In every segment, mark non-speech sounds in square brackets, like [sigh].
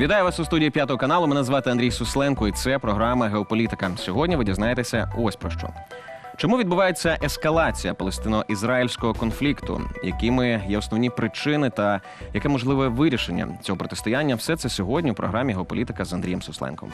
Вітаю вас у студії п'ятого каналу. Мене звати Андрій Сусленко, і це програма Геополітика. Сьогодні ви дізнаєтеся ось про що. Чому відбувається ескалація палестино-ізраїльського конфлікту? Якими є основні причини та яке можливе вирішення цього протистояння? Все це сьогодні у програмі Геополітика з Андрієм Сусленком.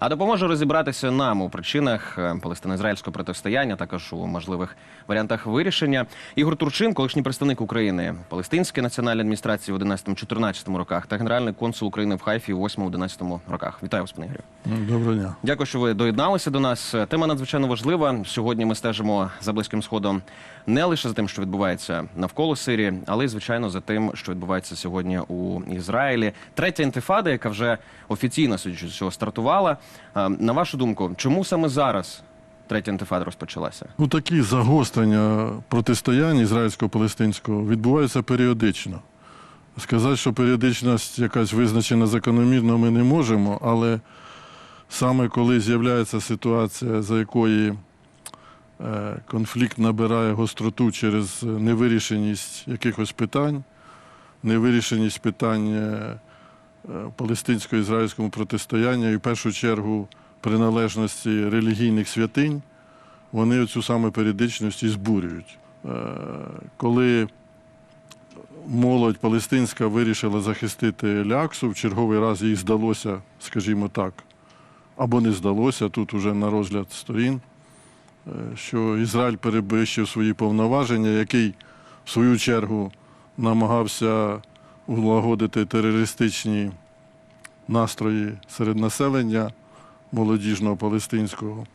А допоможе розібратися нам у причинах е, палестино-ізраїльського протистояння, також у можливих варіантах вирішення. Ігор Турчин, колишній представник України, Палестинської національної адміністрації в 11-14 роках та генеральний консул України в Хайфі в 8-11 роках. Вітаю вас, пане Ігорю. Доброго дня. Дякую, що ви доєдналися до нас. Тема надзвичайно важлива. Сьогодні ми стежимо за близьким сходом не лише за тим, що відбувається навколо Сирії, але й звичайно за тим, що відбувається сьогодні у Ізраїлі. Третя інтифада, яка вже офіційно судячи з цього стартувала. На вашу думку, чому саме зараз третя інтифада розпочалася? Ну, такі загострення протистояння ізраїльсько-палестинського відбуваються періодично. Сказати, що періодичність якась визначена закономірно, ми не можемо, але саме коли з'являється ситуація, за якої е, конфлікт набирає гостроту через невирішеність якихось питань, невирішеність питань палестинсько-ізраїльському протистояння і в першу чергу приналежності релігійних святинь, вони цю саме періодичність і збурюють. Е, Коли молодь палестинська вирішила захистити Ляксу, в черговий раз їй здалося, скажімо так, або не здалося, тут уже на розгляд сторін, е, що Ізраїль перебищив свої повноваження, який в свою чергу намагався улагодити терористичні настрої серед населення молодіжного палестинського.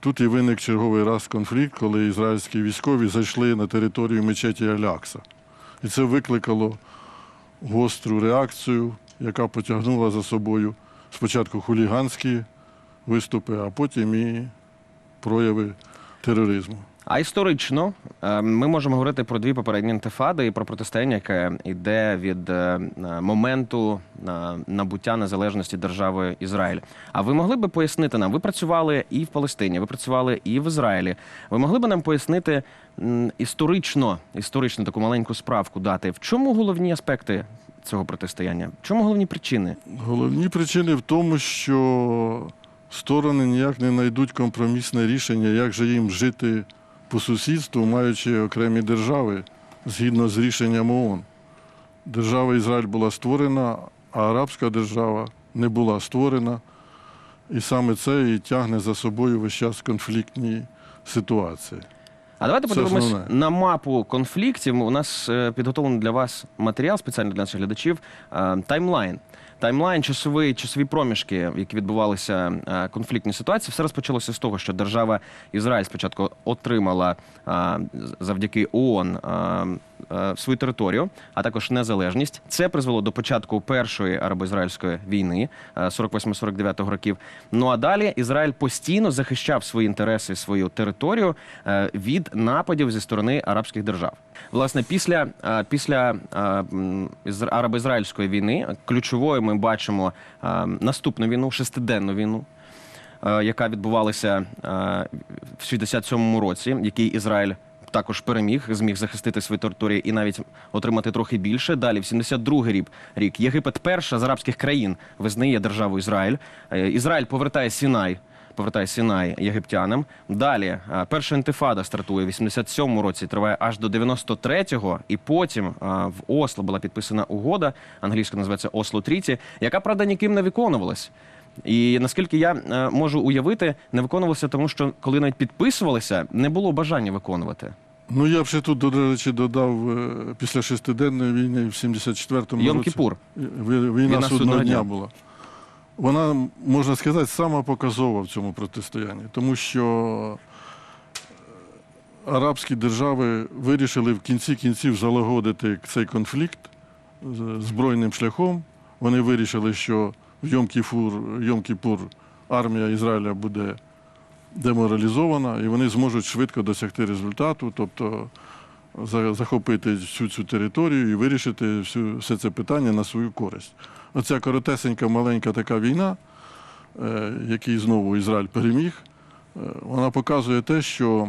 Тут і виник черговий раз конфлікт, коли ізраїльські військові зайшли на територію мечеті Алякса. І це викликало гостру реакцію, яка потягнула за собою спочатку хуліганські виступи, а потім і прояви тероризму. А історично е, ми можемо говорити про дві попередні інтифади і про протистояння, яке йде від е, е, моменту набуття незалежності держави Ізраїль. А ви могли би пояснити нам? Ви працювали і в Палестині, ви працювали і в Ізраїлі. Ви могли би нам пояснити історично, історично таку маленьку справку дати, в чому головні аспекти цього протистояння? В чому головні причини? Головні причини в тому, що сторони ніяк не знайдуть компромісне рішення, як же їм жити по сусідству, маючи окремі держави згідно з рішенням ООН. Держава Ізраїль була створена, а арабська держава не була створена. І саме це і тягне за собою весь час конфліктні ситуації. А давайте подивимось основне. на мапу конфліктів. У нас е, підготовлений для вас матеріал спеціально для наших глядачів. е, Таймлайн. Таймлайн, часовий, часові проміжки, які відбувалися е, конфліктні ситуації, все розпочалося з того, що держава Ізраїль спочатку отримала е, завдяки ООН е, свою територію, а також незалежність. Це призвело до початку першої арабо-ізраїльської війни е, 48-49 років. Ну а далі Ізраїль постійно захищав свої інтереси, свою територію від нападів зі сторони арабських держав. Власне, після, е, після е, арабо-ізраїльської війни ключовою ми бачимо е, наступну війну, шестиденну війну. Яка відбувалася в 67-му році, який Ізраїль також переміг, зміг захистити свої території і навіть отримати трохи більше. Далі, в 72-й рік, рік Єгипет перша з арабських країн визнає державу Ізраїль. Ізраїль повертає Сінай. Повертає Сінай єгиптянам. Далі е, перша інтифада стартує в 87-му році, триває аж до 93-го, і потім е, в Осло була підписана угода, англійська називається Осло Тріті, яка правда ніким не виконувалась. І наскільки я е, можу уявити, не виконувалося, тому що коли навіть підписувалися, не було бажання виконувати. Ну, я б ще тут, до речі, додав після шестиденної війни в 74-му році. Йом-Кіпур. Війна, Війна судного дня. була. Вона, можна сказати, сама показова в цьому протистоянні, тому що е, арабські держави вирішили в кінці кінців залагодити цей конфлікт з- збройним шляхом. Вони вирішили, що в Йом-Кіпур, Йом-Кіпур армія Ізраїля буде деморалізована, і вони зможуть швидко досягти результату, тобто захопити всю цю територію і вирішити всю, все це питання на свою користь. Оця коротесенька маленька така війна, е, який знову Ізраїль переміг, е, вона показує те, що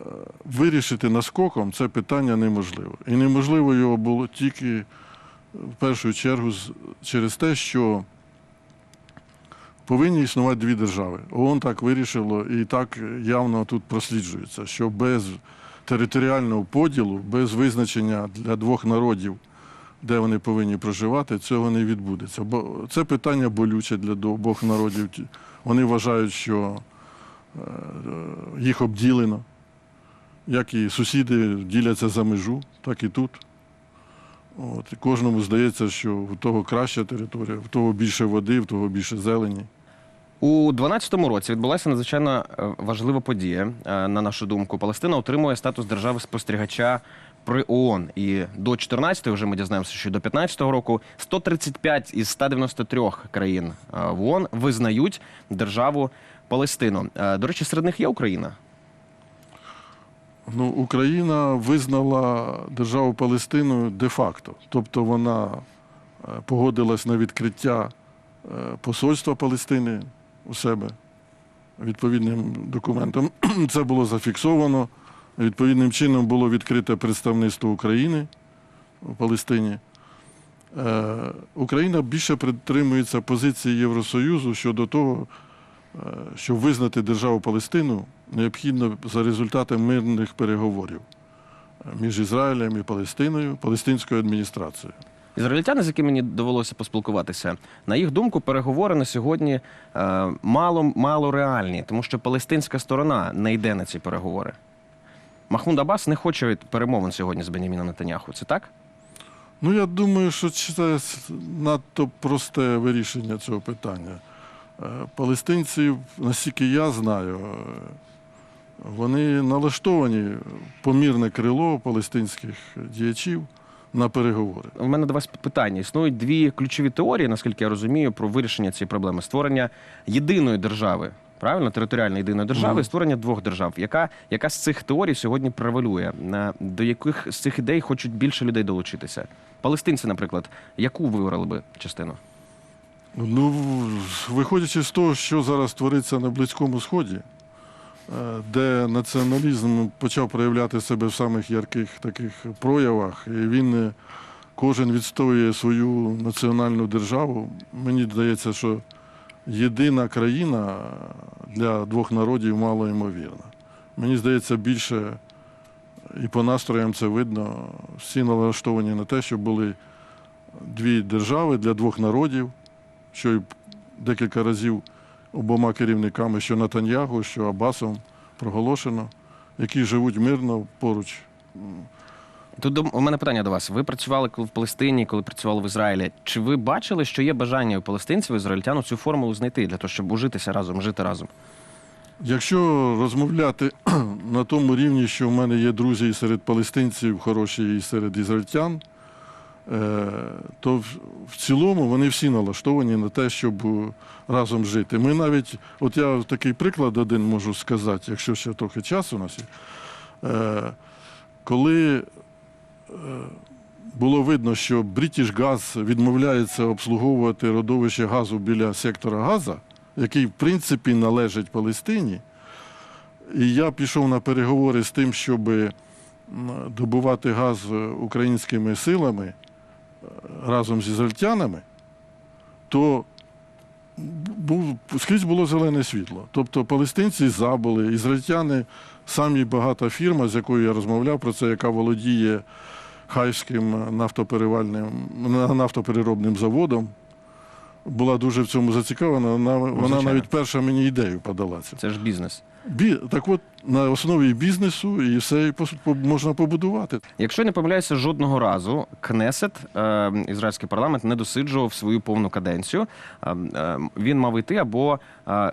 е, вирішити наскоком це питання неможливо. І неможливо його було тільки в першу чергу через те, що повинні існувати дві держави. ООН так вирішило і так явно тут просліджується, що без територіального поділу, без визначення для двох народів, де вони повинні проживати, цього не відбудеться. Бо це питання болюче для обох народів. Вони вважають, що е, їх обділено. Як і сусіди діляться за межу, так і тут. От, і кожному здається, що в того краща територія, в того більше води, в того більше зелені. У 12-му році відбулася надзвичайно е, важлива подія. е, На нашу думку, Палестина отримує статус держави спостерігача при ООН. І до 14-ї вже ми дізнаємося, що до 15-го року 135 із 193 країн е, в ООН визнають державу Палестину. Е, До речі, серед них є Україна. Ну, Україна визнала державу Палестину де-факто. Тобто вона е, погодилась на відкриття посольства Палестини у себе відповідним документом. [clears throat] Це було зафіксовано. Відповідним чином було відкрите представництво України у Палестині. Е, Україна більше притримується позиції Євросоюзу щодо того, е, щоб визнати державу Палестину, необхідно за результатами мирних переговорів е, між Ізраїлем і Палестиною, палестинською адміністрацією. Ізраїльтяни, з якими мені довелося поспілкуватися, на їх думку, переговори на сьогодні мало, мало реальні, тому що палестинська сторона не йде на ці переговори. Махмуд Аббас не хоче від перемовин сьогодні з Беняміном Нетаняху. Це так? Ну, я думаю, що це надто просте вирішення цього питання. Е, Палестинці, наскільки я знаю, е, вони налаштовані помірне крило палестинських діячів на переговори. У мене до вас питання. Існують дві ключові теорії, наскільки я розумію, про вирішення цієї проблеми: створення єдиної держави. Правильно, територіальної єдиної держави Мгм. і створення двох держав. Яка, яка з цих теорій сьогодні превалює? На до яких з цих ідей хочуть більше людей долучитися? Палестинці, наприклад, яку вибрали би частину? Ну, виходячи з того, що зараз твориться на Близькому Сході, е, де націоналізм почав проявляти себе в самих ярких таких проявах, і він е, кожен відстоює свою національну державу, мені здається, що єдина країна для двох народів мало ймовірна. Мені здається, більше і по настроям це видно. Всі налаштовані на те, щоб були дві держави для двох народів що й декілька разів обома керівниками, що Натаньягу, що Абасом, проголошено, які живуть мирно поруч. Тут у мене питання до вас. Ви працювали в Палестині, коли працювали в Ізраїлі. Чи ви бачили, що є бажання у палестинців ізраїльтян цю формулу знайти для того, щоб ужитися разом, жити разом? Якщо розмовляти [clears throat] на тому рівні, що в мене є друзі і серед палестинців, хороші і серед ізраїльтян, е, то в- цілому вони всі налаштовані на те, щоб е, разом жити. Ми навіть, от я такий приклад один можу сказати, якщо ще трохи часу у нас є. Е, Коли було видно, що British Gas відмовляється обслуговувати родовище газу біля сектора Газа, який в принципі належить Палестині. І я пішов на переговори з тим, щоб добувати газ українськими силами е, разом з ізраїльтянами, то був, скрізь було зелене світло. Тобто палестинці забули, ізраїльтяни, самі багата фірма, з якою я розмовляв про це, яка володіє Хайським нафтопереробним заводом, була дуже в цьому зацікавлена. Вона, вона навіть перша мені ідею подала. Це ж бізнес. Бі, так от на основі бізнесу і все по- можна побудувати. Якщо не помиляюся, жодного разу Кнесет, е, ізраїльський парламент, не досиджував свою повну каденцію. Е, е, він мав йти або е,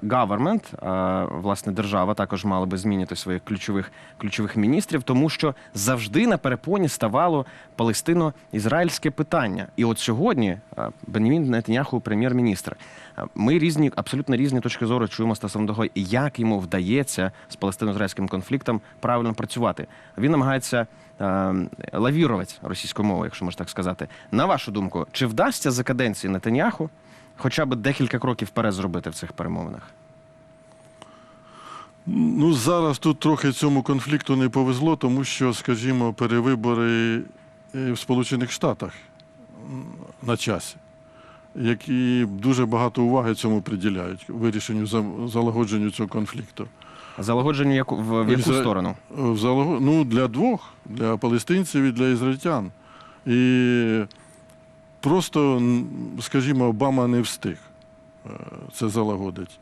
е, власне, держава також мала би змінити своїх ключових ключових міністрів, тому що завжди на перепоні ставало палестино-ізраїльське питання. І от сьогодні е, Бенімін Нетаняху прем'єр-міністр. Е, Ми різні, абсолютно різні точки зору чуємо стосовно того, як йому вдається з палестино-ізраїльським конфліктом правильно працювати. Він намагається е, лавірувати російською мовою, якщо можна так сказати. На вашу думку, чи вдасться за каденції Нетаняху хоча б декілька кроків вперед зробити в цих перемовинах? Ну, зараз тут трохи цьому конфлікту не повезло, тому що, скажімо, перевибори в Сполучених Штатах на часі, які дуже багато уваги цьому приділяють, вирішенню за- залагодженню цього конфлікту. Залагодженню яку, в, в яку Ізра- сторону? В залаго- Ну, для двох, для палестинців і для ізраїльтян. І просто, м, скажімо, Обама не встиг е, це залагодить.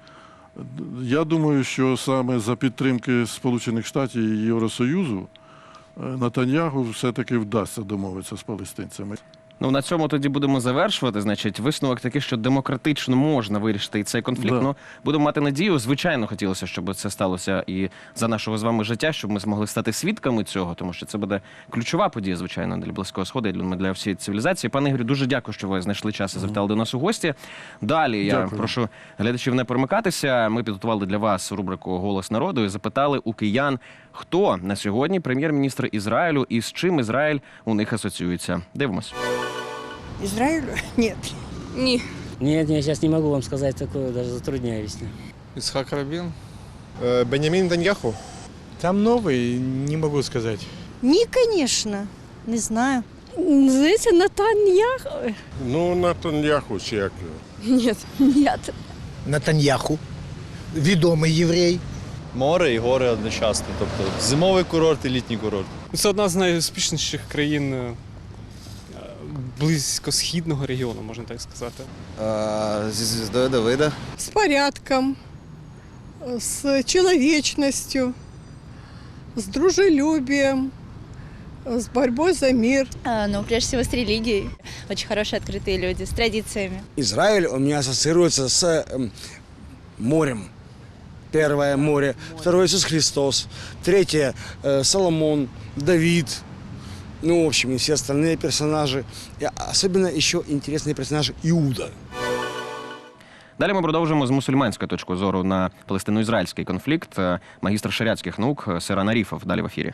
Я думаю, що саме за підтримки Сполучених Штатів і Євросоюзу е, Натаньягу все-таки вдасться домовитися з палестинцями. Ну на цьому тоді будемо завершувати. Значить, висновок такий, що демократично можна вирішити і цей конфлікт. Да. Ну будемо мати надію. Звичайно, хотілося, щоб це сталося і за нашого з вами життя, щоб ми змогли стати свідками цього, тому що це буде ключова подія, звичайно, для близького сходу і для, для всієї цивілізації. Пане Ігорю, дуже дякую, що ви знайшли час і завітали до нас у гості. Далі я Дякую. прошу глядачів не перемикатися. Ми підготували для вас рубрику Голос народу і запитали у киян, хто на сьогодні прем'єр-міністр Ізраїлю і з чим Ізраїль у них асоціюється. Дивимось. Израилю? [laughs] Нет. Ні. Нет, я сейчас не могу вам сказать такое, даже затрудняюсь. Исхак Рабин. Э, Бенямин Нетаньяху? Там новый, не могу сказать. Не, конечно. Не знаю. Здається, Натаньях. Ну, Натаньяху чи як. Ні. Ні. Натаньяху, відомий єврей. Море і гори одночасно, тобто зимовий курорт і літній курорт. Це одна з найуспішніших країн е, близькосхідного регіону, можна так сказати. Зі звіздою Давида. З порядком, з чоловічністю, з дружелюбием, з боротьбою за мир. А, Ну, прежде всего, с религией. Очень хорошие, открытые люди, с традициями. Израиль у меня ассоциируется с эм, морем. Первое море, второе Иисус Христос, третье э, Соломон, Давид, ну, в общем, и все остальные персонажи. И особенно еще интересный персонаж Иуда. Далі ми продовжуємо з мусульманської точки зору на палестино-ізраїльський конфлікт. Е, Магістр шаріатських наук е, Сиран Аріфов. Далі в ефірі.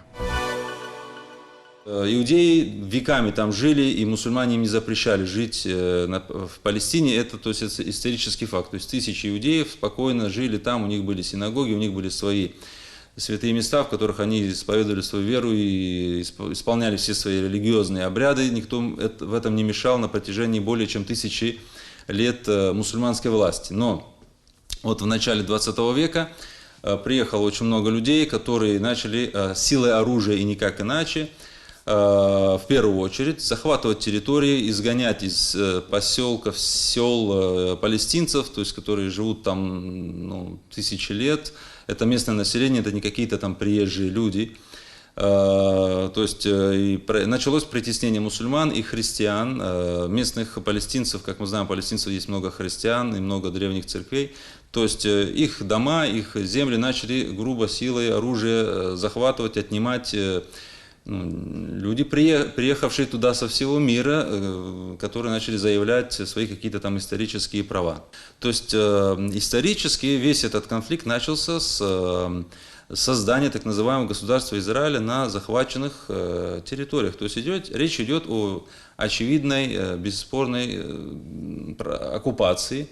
Э, Иудеи веками там жили, и мусульмане им не запрещали жить э, на- в Палестине. Это, то есть, это исторический факт. То есть тысячи иудеев спокойно жили там, у них были синагоги, у них были свои святые места, в которых они исповедовали свою веру и исп- исполняли все свои религиозные обряды. Никто в этом не мешал на протяжении более чем тысячи лет э, мусульманской власти. Но вот в начале 20 века э, приехало очень много людей, которые начали э, силой оружия и никак иначе в первую очередь захватывать территории, изгонять из поселков, сел палестинцев, то есть которые живут там ну, тысячи лет. Это местное население, это не какие-то там приезжие люди. Э, То есть э, и началось притеснение мусульман и христиан, э, местных палестинцев, как мы знаем, палестинцев есть много христиан и много древних церквей. То есть э, их дома, их земли начали грубо силой оружия э, захватывать, отнимать люди, прие- приехавшие туда со всего мира, э, которые начали заявлять свои какие-то там исторические права. То есть э, исторически весь этот конфликт начался с э, создания так называемого государства Израиля на захваченных территориях. То есть идет, речь идет о очевидной, бесспорной оккупации.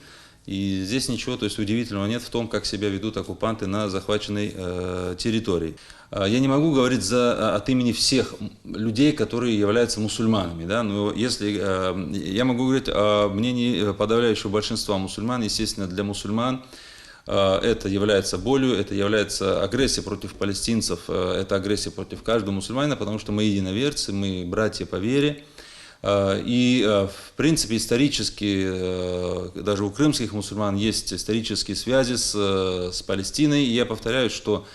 И здесь ничего то есть, удивительного нет в том, как себя ведут оккупанты на захваченной э, территории. А Я не могу говорить за, от имени всех людей, которые являются мусульманами. Да? Но если, э, я могу говорить о мнении подавляющего большинства мусульман. Естественно, для мусульман э, это является болью, это является агрессией против палестинцев, э, это агрессия против каждого мусульманина, потому что мы единоверцы, мы братья по вере. Э, И, э, в принципе, исторически, э, даже у крымских мусульман есть исторические связи с, э, с Палестиной. И я повторяю, что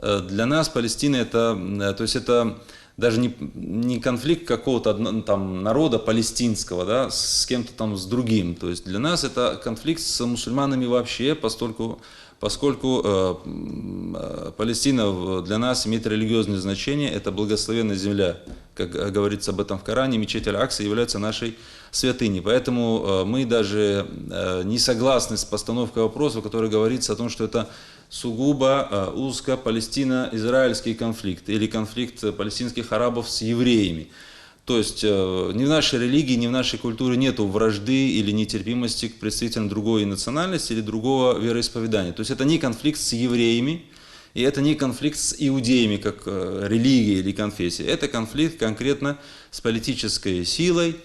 э, для нас Палестина это, э, то есть это даже не, не конфликт какого-то одно- там, народа палестинского да, с кем-то там с другим. То есть для нас это конфликт с мусульманами вообще, поскольку, поскольку э, э, Палестина для нас имеет религиозное значение, это благословенная земля, как э, говорится об этом в Коране, мечеть Аль-Акса является нашей святыней. Поэтому э, мы даже не согласны с постановкой вопроса, в которой говорится о том, что это сугубо э, узко-палестино-израильский конфликт или конфликт э, палестинских арабов с евреями. То есть э, ни в нашей религии, ни в нашей культуре нет вражды или нетерпимости к представителям другой национальности или другого вероисповедания. То есть это не конфликт с евреями, и это не конфликт с иудеями, как религия или конфессия. Это конфликт конкретно с политической силой,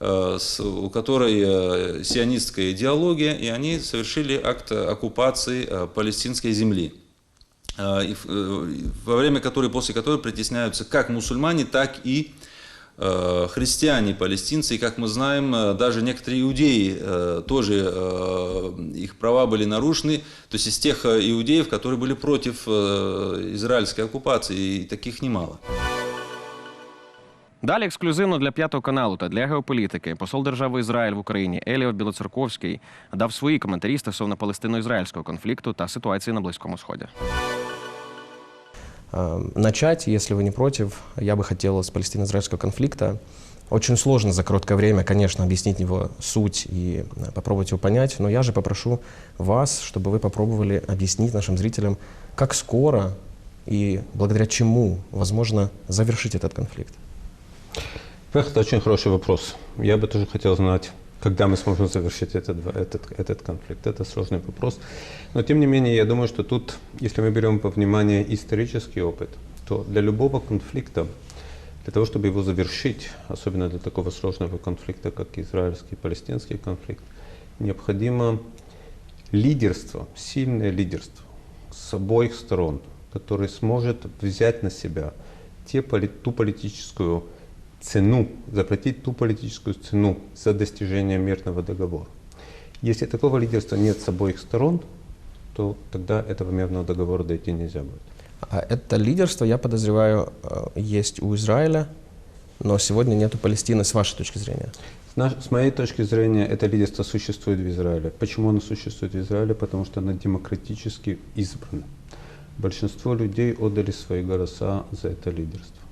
у которой э, сионистская идеология, и они совершили акт э, оккупации э, палестинской земли. Э, э, во время которой, после которой притесняются как мусульмане, так и э, христиане, палестинцы, и, как мы знаем, э, даже некоторые иудеи э, тоже э, их права были нарушены, то есть из тех э, иудеев, которые были против э, израильской оккупации, и таких немало. Далі ексклюзивно для п'ятого каналу та для геополітики посол держави Ізраїль в Україні Еліот Білоцерковський дав свої коментарі стосовно палестино-ізраїльського конфлікту та ситуації на Близькому Сході. Э, Начать, если вы не против, я бы хотел с палестино-израильского конфликта. Очень сложно за короткое время, конечно, объяснить его суть и э, попробовать его понять, но я же попрошу вас, чтобы вы попробовали объяснить нашим зрителям, как скоро и благодаря чему возможно завершить этот конфликт. Это очень хороший вопрос. Я бы тоже хотел знать, когда мы сможем завершить этот, этот, этот конфликт. Это сложный вопрос. Но тем не менее, я думаю, что тут, если мы берем во внимание исторический опыт, то для любого конфликта, для того, чтобы его завершить, особенно для такого сложного конфликта, как израильский и палестинский конфликт, необходимо лидерство, сильное лидерство с обоих сторон, который сможет взять на себя те, ту политическую цену, заплатить ту политическую цену за достижение мирного договора. Если такого лидерства нет с обоих сторон, то тогда этого мирного договора дойти нельзя будет. А Это лидерство, я подозреваю, э, есть у Израиля, но сегодня нету Палестины с вашей точки зрения. С, наш- с моей точки зрения, это лидерство существует в Израиле. Почему оно существует в Израиле? Потому что оно демократически избрано. Большинство людей отдали свои голоса за это лидерство.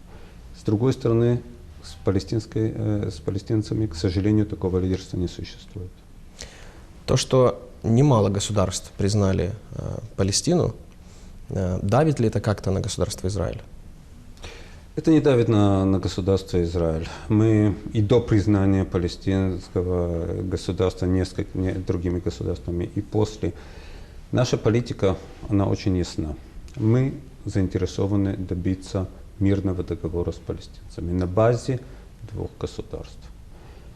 С другой стороны, с, палестинской, э, с палестинцами, к сожалению, такого лидерства не существует. То, что немало государств признали э, Палестину, э, давит ли это как-то на государство Израиль? Это не давит на, на государство Израиль. Мы и до признания палестинского государства несколькими другими государствами, и после. Наша политика, она очень ясна. Мы заинтересованы добиться мирного договора с палестинцами на базе двух государств.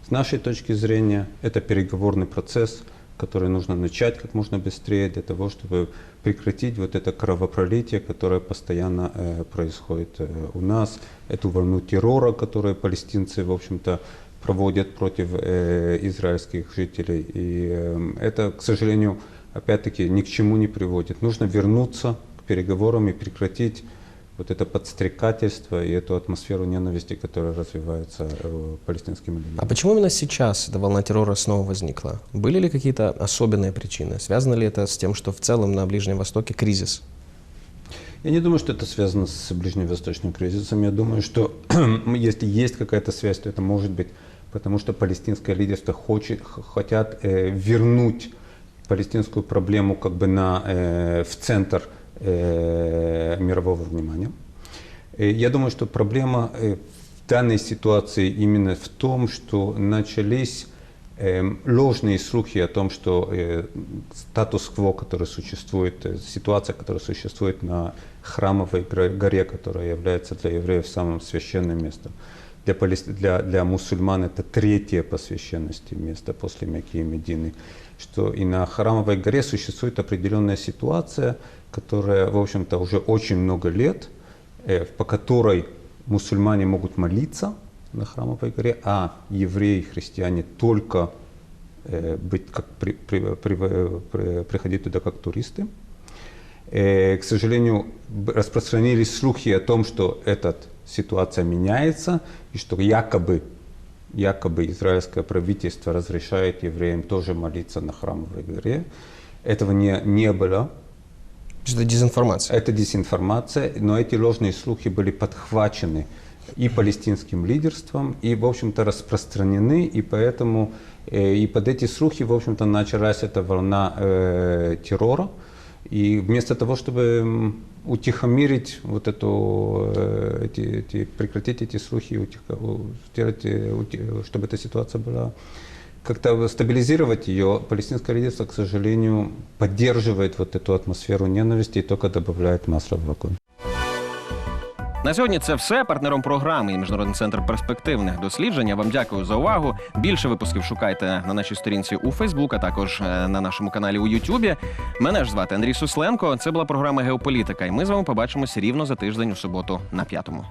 С нашей точки зрения, это переговорный процесс, который нужно начать как можно быстрее для того, чтобы прекратить вот это кровопролитие, которое постоянно э, происходит э, у нас, эту волну террора, которую палестинцы, в общем-то, проводят против э, израильских жителей. И э, это, к сожалению, опять-таки ни к чему не приводит. Нужно вернуться к переговорам и прекратить вот это подстрекательство и эту атмосферу ненависти, которая развивается э, палестинскими людьми. А почему именно сейчас эта волна террора снова возникла? Были ли какие-то особенные причины? Связано ли это с тем, что в целом на Ближнем Востоке кризис? Я не думаю, что это связано с ближневосточным кризисом. Я думаю, что [clears throat] если есть какая-то связь, то это может быть потому, что палестинское лидерство хочет, хотят э, вернуть палестинскую проблему как бы на, э, в центр мирового внимания. Э, Я думаю, что проблема э, в данной ситуации именно в том, что начались эм, ложные слухи о том, что э, статус-кво, который существует, э, ситуация, которая существует на храмовой гра- горе, которая является для евреев самым священным местом. Для, палест- для, для мусульман это третье по священности место после Мекки и Медины. Что и на храмовой горе существует определенная ситуация, которая, в общем-то, уже очень много лет, э, по которой мусульмане могут молиться на храмовой горе, а евреи и христиане только э, быть как при- при- при- э, при- приходить туда как туристы. К сожалению, распространились слухи о том, что эта ситуация меняется и что якобы, якобы израильское правительство разрешает евреям тоже молиться на храмовой горе. Этого не, не было. Это дезинформация. Это дезинформация, но эти ложные слухи были подхвачены и палестинским лидерством, и, в общем-то, распространены, и поэтому э, и под эти слухи, в общем-то, началась эта волна э, террора. И вместо того, чтобы утихомирить вот эту, э, эти, эти, прекратить эти слухи, утихо- у- сделать, э, чтобы эта ситуация была как-то стабилизировать ее, палестинское лидерство, к сожалению, поддерживает вот эту атмосферу ненависти и только добавляет масла в огонь. На сьогодні це все. Партнером програми і Міжнародний центр перспективних досліджень. Я вам дякую за увагу. Більше випусків шукайте на нашій сторінці у Фейсбук, а також е, на нашому каналі у Ютубі. Мене ж звати Андрій Сусленко. Це була програма Геополітика. І ми з вами побачимося рівно за тиждень у суботу на п'ятому.